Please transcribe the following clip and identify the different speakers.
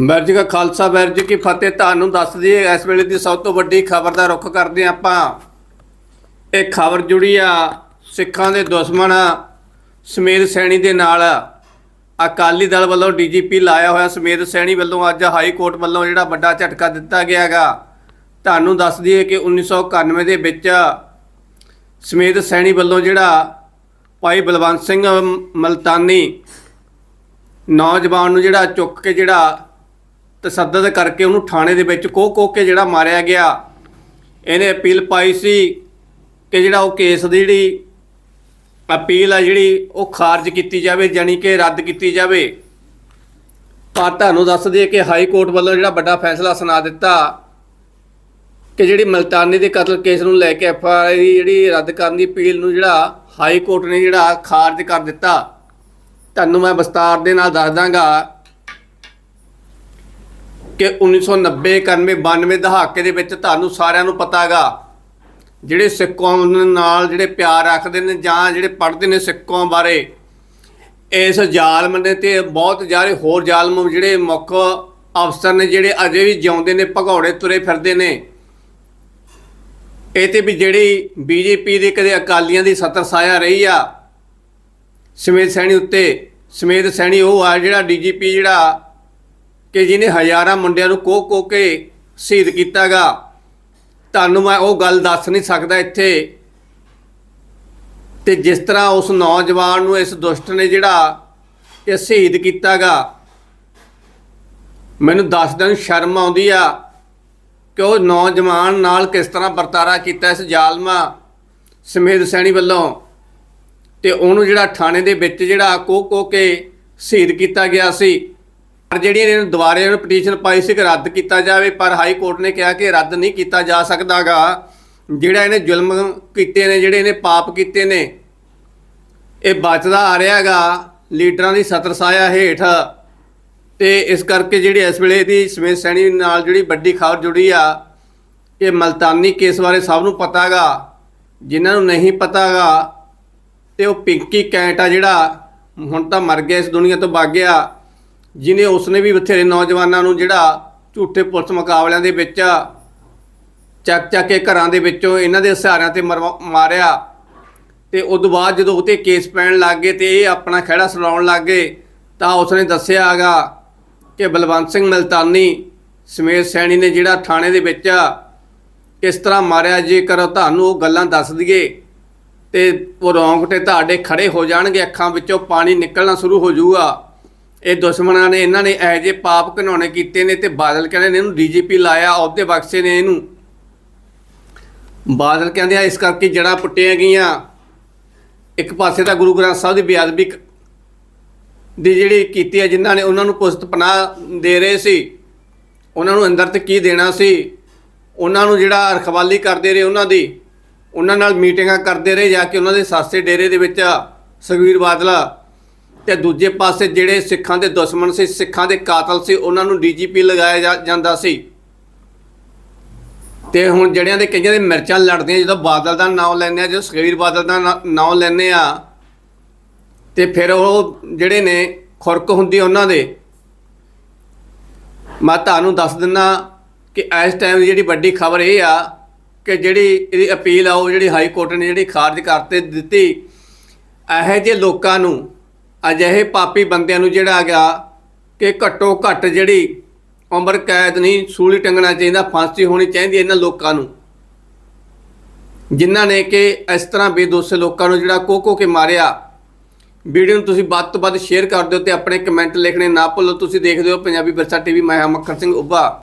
Speaker 1: ਮਿਰਜ ਕਾ ਖਾਲਸਾ ਮਿਰਜ ਕੀ ਫਤਿਹ। ਤੁਹਾਨੂੰ ਦੱਸ ਦਈਏ, ਇਸ ਵੇਲੇ ਦੀ ਸਭ ਤੋਂ ਵੱਡੀ ਖਬਰ ਦਾ ਰੁੱਖ ਕਰਦੇ ਹਾਂ ਆਪਾਂ। ਇਹ ਖਬਰ ਜੁੜੀ ਆ ਸਿੱਖਾਂ ਦੇ ਦੁਸ਼ਮਣ ਸਮੇਤ ਸੈਣੀ ਦੇ ਨਾਲ। ਅਕਾਲੀ ਦਲ ਵੱਲੋਂ ਡੀਜੀਪੀ ਲਾਇਆ ਹੋਇਆ ਸਮੇਤ ਸੈਣੀ ਵੱਲੋਂ ਅੱਜ ਹਾਈ ਕੋਰਟ ਵੱਲੋਂ ਜਿਹੜਾ ਵੱਡਾ ਝਟਕਾ ਦਿੱਤਾ ਗਿਆਗਾ ਤੁਹਾਨੂੰ ਦੱਸ ਦਈਏ ਕਿ 1991 ਦੇ ਵਿੱਚ ਸਮੇਤ ਸੈਣੀ ਵੱਲੋਂ ਜਿਹੜਾ ਭਾਈ ਬਲਵੰਤ ਸਿੰਘ ਮਲਤਾਨੀ ਨੌਜਵਾਨ ਨੂੰ ਜਿਹੜਾ ਚੁੱਕ ਕੇ ਜਿਹੜਾ ਤਸੱਦਦ ਕਰਕੇ ਉਹਨੂੰ ਥਾਣੇ ਦੇ ਵਿੱਚ ਕੋਹ ਕੋਹ ਕੇ ਜਿਹੜਾ ਮਾਰਿਆ ਗਿਆ। ਇਹਨੇ ਅਪੀਲ ਪਾਈ ਸੀ ਕਿ ਜਿਹੜਾ ਉਹ ਕੇਸ ਦੀ ਜਿਹੜੀ ਅਪੀਲ ਆ ਜਿਹੜੀ ਉਹ ਖਾਰਜ ਕੀਤੀ ਜਾਵੇ, ਜਾਣੀ ਕਿ ਰੱਦ ਕੀਤੀ ਜਾਵੇ। ਪਰ ਤੁਹਾਨੂੰ ਦੱਸ ਦਈਏ ਕਿ ਹਾਈ ਕੋਰਟ ਵੱਲੋਂ ਜਿਹੜਾ ਵੱਡਾ ਫੈਸਲਾ ਸੁਣਾ ਦਿੱਤਾ ਕਿ ਜਿਹੜੀ ਮਲਤਾਨੀ ਦੇ ਕਤਲ ਕੇਸ ਨੂੰ ਲੈ ਕੇ ਐਫ ਆਰ ਆਈ ਦੀ ਜਿਹੜੀ ਰੱਦ ਕਰਨ ਦੀ ਅਪੀਲ ਨੂੰ ਜਿਹੜਾ ਹਾਈ ਕੋਰਟ ਨੇ ਜਿਹੜਾ ਖਾਰਜ ਕਰ ਦਿੱਤਾ। ਤੁਹਾਨੂੰ ਮੈਂ ਵਿਸਤਾਰ ਦੇ ਨਾਲ ਦੱਸ ਦਾਂਗਾ ਕਿ 1990 91 92 ਦਹਾਕੇ ਦੇ ਵਿੱਚ ਤੁਹਾਨੂੰ ਸਾਰਿਆਂ ਨੂੰ ਪਤਾਗਾ ਜਿਹੜੇ ਸਿੱਖ ਕੌਮ ਨਾਲ ਜਿਹੜੇ ਪਿਆਰ ਰੱਖਦੇ ਨੇ ਜਾਂ ਜਿਹੜੇ ਪੜ੍ਹਦੇ ਨੇ ਸਿੱਖ ਕੌਮ ਬਾਰੇ। ਇਸ ਜ਼ਾਲਮ ਨੇ ਤੇ ਬਹੁਤ ਸਾਰੇ ਹੋਰ ਜ਼ਾਲਮ ਜਿਹੜੇ ਮੁੱਖ ਅਫਸਰ ਨੇ ਜਿਹੜੇ ਅਜੇ ਵੀ ਜਿਉਂਦੇ ਨੇ, ਭਗੌੜੇ ਤੁਰੇ ਫਿਰਦੇ ਨੇ। ਇਹ ਤੇ ਵੀ ਜਿਹੜੀ ਬੀਜੇਪੀ ਦੇ ਕਦੇ ਅਕਾਲੀਆਂ ਦੀ ਸਤਰ ਸਾਇਆ ਰਹੀ ਆ, ਸਮੇਤ ਸੈਣੀ ਉੱਤੇ, ਸਮੇਤ ਸੈਣੀ ਉਹ ਆ ਜਿਹੜਾ ਡੀਜੀਪੀ ਜਿਹੜਾ ਕਿ ਜਿਹਨੇ ਹਜ਼ਾਰਾਂ ਮੁੰਡਿਆਂ ਨੂੰ ਕੋਹ ਕੋ ਕੇ ਸ਼ਹੀਦ ਕੀਤਾਗਾ, ਤੁਹਾਨੂੰ ਮੈਂ ਉਹ ਗੱਲ ਦੱਸ ਨਹੀਂ ਸਕਦਾ ਇੱਥੇ। ਤੇ ਜਿਸ ਤਰ੍ਹਾਂ ਉਸ ਨੌਜਵਾਨ ਨੂੰ, ਇਸ ਦੁਸ਼ਟ ਨੇ ਜਿਹੜਾ ਇਹ ਸ਼ਹੀਦ ਕੀਤਾਗਾ, ਮੈਨੂੰ ਦੱਸਦਿਆਂ ਨੂੰ ਸ਼ਰਮ ਆਉਂਦੀ ਆ ਕਿ ਉਹ ਨੌਜਵਾਨ ਨਾਲ ਕਿਸ ਤਰ੍ਹਾਂ ਵਰਤਾਰਾ ਕੀਤਾ ਇਸ ਜ਼ਾਲਮਾ ਸਮੇਤ ਸੈਣੀ ਵੱਲੋਂ। ਤੇ ਉਹਨੂੰ ਜਿਹੜਾ ਥਾਣੇ ਦੇ ਵਿੱਚ ਜਿਹੜਾ ਕੋ ਕੋਹ ਕੇ ਸ਼ਹੀਦ ਕੀਤਾ ਗਿਆ ਸੀ ਪਰ ਜਿਹੜੀ ਇਹਨੇ ਦੁਬਾਰੇ ਇਹਨੂੰ ਪਟੀਸ਼ਨ ਪਾਈ ਸੀ ਕਿ ਰੱਦ ਕੀਤਾ ਜਾਵੇ, ਪਰ ਹਾਈ ਕੋਰਟ ਨੇ ਕਿਹਾ ਕਿ ਰੱਦ ਨਹੀਂ ਕੀਤਾ ਜਾ ਸਕਦਾਗਾ। ਜਿਹੜਾ ਇਹਨੇ ਜ਼ੁਲਮ ਕੀਤੇ ਨੇ, ਜਿਹੜੇ ਇਹਨੇ ਪਾਪ ਕੀਤੇ ਨੇ, ਇਹ ਬਚਦਾ ਆ ਰਿਹਾਗਾ ਲੀਡਰਾਂ ਦੀ ਸਤਰਸਾਇਆ ਹੇਠ। ਤੇ ਇਸ ਕਰਕੇ ਜਿਹੜੀ ਇਸ ਵੇਲੇ ਦੀ ਸਮੇਤ ਸੈਣੀ ਨਾਲ ਜਿਹੜੀ ਵੱਡੀ ਖਬਰ ਜੁੜੀ ਆ ਕਿ ਮਲਤਾਨੀ ਕੇਸ ਬਾਰੇ ਸਭ ਨੂੰ ਪਤਾਗਾ। ਜਿਨ੍ਹਾਂ ਨੂੰ ਨਹੀਂ ਪਤਾਗਾ, ਤੇ ਉਹ ਪਿੰਕੀ ਕੈਂਟ ਆ ਜਿਹੜਾ, ਹੁਣ ਤਾਂ ਮਰ ਗਿਆ ਇਸ ਦੁਨੀਆ ਤੋਂ ਭੱਗ ਗਿਆ ਜਿਨੇ ਉਸਨੇ ਵੀ ਬਥੇਰੇ ਨੌਜਵਾਨਾਂ ਨੂੰ ਜਿਹੜਾ ਝੂਠੇ ਪੁਲਿਸ ਮੁਕਾਬਲਿਆਂ ਦੇ ਵਿੱਚ ਚੱਕ ਚੱਕ ਕੇ ਘਰਾਂ ਦੇ ਵਿੱਚੋਂ ਇਹਨਾਂ ਦੇ ਸਹਾਰਿਆਂ ਤੇ ਮਰਵਾ- ਮਾਰਿਆ ਤੇ ਉਸ ਤੋਂ ਬਾਅਦ ਜਦੋਂ ਉਤੇ ਕੇਸ ਪੈਣ ਲੱਗ ਗਏ ਤੇ ਇਹ ਆਪਣਾ ਖਹਿੜਾ ਸੁਣਾਉਣ ਲੱਗ ਗਏ ਤਾਂ ਉਸਨੇ ਦੱਸਿਆ ਹੈਗਾ ਕਿ ਬਲਵੰਤ ਸਿੰਘ ਮਲਤਾਨੀ ਸਮੇਤ ਸੈਣੀ ਨੇ ਜਿਹੜਾ ਥਾਣੇ ਦੇ ਵਿੱਚ ਕਿਸ ਤਰ੍ਹਾਂ ਮਾਰਿਆ, ਜੇਕਰ ਤੁਹਾਨੂੰ ਉਹ ਗੱਲਾਂ ਦੱਸ ਦਈਏ ਤੇ ਉਹ ਰੌਂਗਟੇ ਤੁਹਾਡੇ ਖੜੇ ਹੋ ਜਾਣਗੇ, ਅੱਖਾਂ ਵਿੱਚੋਂ ਪਾਣੀ ਨਿਕਲਣਾ ਸ਼ੁਰੂ ਹੋ ਜਾਊਗਾ। ਇਹ ਦੁਸ਼ਮਣਾਂ ਨੇ, ਇਹਨਾਂ ਨੇ ਇਹੋ ਜਿਹੇ ਪਾਪ ਘਿਨਾਉਣੇ ਕੀਤੇ ਨੇ ਤੇ ਬਾਦਲ ਕਹਿੰਦੇ ਨੇ ਇਹਨੂੰ ਡੀਜੀਪੀ ਲਾਇਆ ਉਹਦੇ ਬਖਸ਼ੇ ਨੇ ਇਹਨੂੰ। ਬਾਦਲ ਕਹਿੰਦੇ ਆ, ਇਸ ਕਰਕੇ ਜੜਾਂ ਪੁੱਟੀਆਂ ਗਈਆਂ। ਇੱਕ ਪਾਸੇ ਤਾਂ ਗੁਰੂ ਗ੍ਰੰਥ ਸਾਹਿਬ ਦੀ ਬੇਅਦਬੀ ਦੀ ਜਿਹੜੀ ਕੀਤੀ ਹੈ, ਜਿਨ੍ਹਾਂ ਨੇ ਉਹਨਾਂ ਨੂੰ ਪੁਸਤ ਪਨਾਹ ਦੇ ਰਹੇ ਸੀ, ਉਹਨਾਂ ਨੂੰ ਅੰਦਰ ਤੇ ਕੀ ਦੇਣਾ ਸੀ, ਉਹਨਾਂ ਨੂੰ ਜਿਹੜਾ ਰਖਵਾਲੀ ਕਰਦੇ ਰਹੇ ਉਹਨਾਂ ਦੀ, ਉਹਨਾਂ ਨਾਲ ਮੀਟਿੰਗਾਂ ਕਰਦੇ ਰਹੇ, ਜਾ ਕੇ ਉਹਨਾਂ ਦੇ ਸਾਸੇ ਡੇਰੇ ਦੇ ਵਿੱਚ ਸੁਖਬੀਰ ਬਾਦਲਾ ਤੇ ਦੂਜੇ ਪਾਸੇ ਜਿਹੜੇ ਸਿੱਖਾਂ ਦੇ ਦੁਸ਼ਮਣ ਸੀ, ਸਿੱਖਾਂ ਦੇ ਕਾਤਲ ਸੀ, ਉਹਨਾਂ ਨੂੰ ਡੀਜੀਪੀ ਲਗਾਇਆ ਜਾ- ਜਾਂਦਾ ਸੀ। ਤੇ ਹੁਣ ਜਿਹੜਿਆਂ ਦੇ ਕਈਆਂ ਦੇ ਮਿਰਚਾਂ ਲੜਦੀਆਂ, ਜਦੋਂ ਬਾਦਲ ਦਾ ਨਾਮ ਲੈਂਦੇ ਆ, ਜਦੋਂ ਸੁਖਬੀਰ ਬਾਦਲ ਦਾ ਨਾਮ ਲੈਂਦੇ ਆ, ਤੇ ਫਿਰ ਉਹ ਜਿਹੜੇ ਨੇ ਖੁਰਕ ਹੁੰਦੀ ਉਹਨਾਂ ਦੇ। ਮੈਂ ਤੁਹਾਨੂੰ ਦੱਸ ਦਿੰਨਾ ਕਿ ਇਸ ਟਾਈਮ ਦੀ ਜਿਹੜੀ ਵੱਡੀ ਖਬਰ ਇਹ ਆ ਕਿ ਜਿਹੜੀ ਇਹਦੀ ਅਪੀਲ ਆ, ਉਹ ਜਿਹੜੀ ਹਾਈ ਕੋਰਟ ਨੇ ਜਿਹੜੀ ਖਾਰਜ ਕਰਤੇ, ਦਿੱਤੀ, ਇਹੋ ਜਿਹੇ ਲੋਕਾਂ ਨੂੰ ਅਜਿਹੇ ਪਾਪੀ ਬੰਦਿਆਂ ਨੂੰ ਜਿਹੜਾ ਹੈਗਾ ਕਿ ਘੱਟੋ ਘੱਟ ਜਿਹੜੀ ਉਮਰ ਕੈਦ ਨਹੀਂ, ਸੂਲੀ ਟੰਗਣਾ ਚਾਹੀਦਾ, ਫਾਂਸੀ ਹੋਣੀ ਚਾਹੀਦੀ ਇਹਨਾਂ ਲੋਕਾਂ ਨੂੰ। ਜਿਨ੍ਹਾਂ ਨੇ ਕਿ ਇਸ ਤਰ੍ਹਾਂ ਬੇਦੋਸੇ ਲੋਕਾਂ ਨੂੰ ਜਿਹੜਾ ਕੋਕੋ ਕੇ ਮਾਰਿਆ। ਵੀਡੀਓ ਨੂੰ ਤੁਸੀਂ ਵੱਧ ਤੋਂ ਵੱਧ ਸ਼ੇਅਰ ਕਰ ਦਿਓ ਤੇ ਆਪਣੇ ਕਮੈਂਟ ਲਿਖਣੇ ਨਾ ਭੁੱਲੋ। ਤੁਸੀਂ ਦੇਖਦੇ ਹੋ ਪੰਜਾਬੀ ਵਿਰਸਾ ਟੀਵੀ, ਮੈਂ ਹਾਂ ਮੱਖਣ ਸਿੰਘ ਉੱਭਾ।